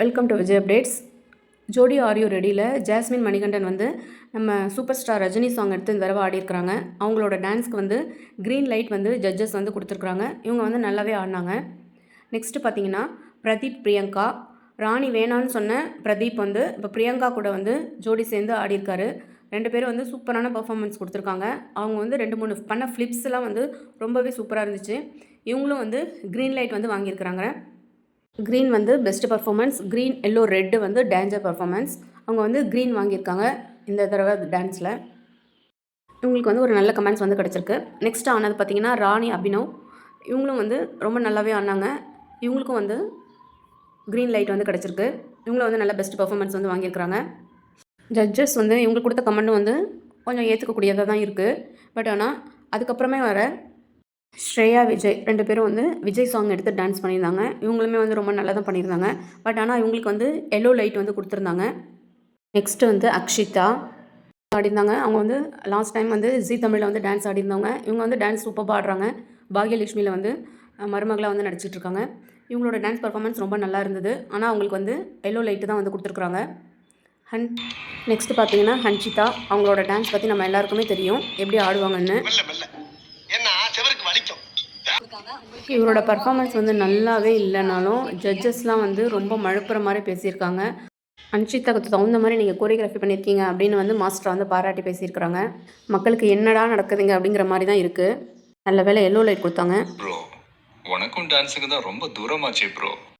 Welcome to Vijay updates ஜோடி ஆரியோ ரெடியில் jasmine Manikandan வந்து நம்ம சூப்பர் ஸ்டார் ரஜினி சாங் எடுத்து இந்த தடவை ஆடியிருக்கிறாங்க. அவங்களோட டான்ஸ்க்கு வந்து க்ரீன் லைட் வந்து ஜட்ஜஸ் வந்து கொடுத்துருக்குறாங்க. இவங்க வந்து நல்லாவே ஆடினாங்க. நெக்ஸ்ட்டு பார்த்தீங்கன்னா பிரதீப் பிரியங்கா. ராணி வேணான்னு சொன்ன பிரதீப் வந்து இப்போ பிரியங்கா கூட வந்து ஜோடி சேர்ந்து ஆடியிருக்காரு. ரெண்டு பேரும் வந்து சூப்பரான பர்ஃபார்மன்ஸ் கொடுத்துருக்காங்க. அவங்க வந்து ரெண்டு மூணு பண்ண ஃப்ளிப்ஸ்லாம் வந்து ரொம்பவே சூப்பராக இருந்துச்சு. இவங்களும் வந்து க்ரீன் லைட் வந்து வாங்கியிருக்கிறாங்க. க்ரீன் வந்து best performance green yellow red வந்து டேஞ்சர் பர்ஃபார்மன்ஸ் அவங்க வந்து க்ரீன் வாங்கியிருக்காங்க இந்த தடவை டான்ஸில் இவங்களுக்கு வந்து ஒரு நல்ல கமெண்ட்ஸ் வந்து கிடச்சிருக்கு. நெக்ஸ்ட் ஆனது பார்த்தீங்கன்னா ராணி அபினவ். இவங்களும் வந்து ரொம்ப நல்லாவே ஆடினாங்க இவங்களுக்கும் வந்து க்ரீன் லைட் வந்து கிடச்சிருக்கு. இவங்களும் வந்து நல்ல பெஸ்ட் பர்ஃபார்மன்ஸ் வந்து வாங்கியிருக்கிறாங்க. ஜட்ஜஸ் வந்து இவங்களுக்கு கொடுத்த கமெண்ட் வந்து கொஞ்சம் ஏற்றுக்கக்கூடியதாக தான் இருக்குது பட் ஆனால் அதுக்கப்புறமே வர ஸ்ரேயா விஜய் ரெண்டு பேரும் வந்து விஜய் சாங் எடுத்து டான்ஸ் பண்ணியிருந்தாங்க. இவங்களுமே வந்து ரொம்ப நல்லா தான் பண்ணியிருந்தாங்க. பட் ஆனால் இவங்களுக்கு வந்து எல்லோ லைட் வந்து கொடுத்துருந்தாங்க. நெக்ஸ்ட்டு வந்து அக்ஷிதா ஆடிருந்தாங்க அவங்க வந்து லாஸ்ட் டைம் வந்து ஜி தமிழில் வந்து டான்ஸ் ஆடிருந்தவங்க இவங்க வந்து டான்ஸ் சூப்பராக ஆடுறாங்க. பாக்யலட்சுமியில் வந்து மருமகளாக வந்து நடிச்சிட்டு இருக்காங்க இவங்களோட டான்ஸ் பர்ஃபார்மன்ஸ் ரொம்ப நல்லா இருந்தது. ஆனால் அவங்களுக்கு வந்து எல்லோ லைட்டு தான் வந்து கொடுத்துருக்குறாங்க. ஹன் நெக்ஸ்ட் பார்த்தீங்கன்னா ஹன்ஷிதா. அவங்களோட டான்ஸ் பற்றி நம்ம எல்லாருக்குமே தெரியும். எப்படி ஆடுவாங்கன்னு. இவரோட பர்ஃபார்மன்ஸ் வந்து நல்லாவே இல்லைனாலும் ஜட்ஜஸ்லாம் வந்து ரொம்ப மழுப்புற மாதிரி பேசியிருக்காங்க. அன்ஷிதாக்கு தகுந்த மாதிரி நீங்கள் கோரியோகிராஃபி பண்ணியிருக்கீங்க அப்படின்னு வந்து மாஸ்டர் வந்து பாராட்டி பேசியிருக்கிறாங்க. மக்களுக்கு என்னடா நடக்குதுங்க அப்படிங்கிற மாதிரி தான் இருக்குது நல்ல வேளை எல்லோ லைட் கொடுத்தாங்க. ப்ரோ உனக்கும் டான்ஸுக்கு தான் ரொம்ப தூரமாச்சு ப்ரோ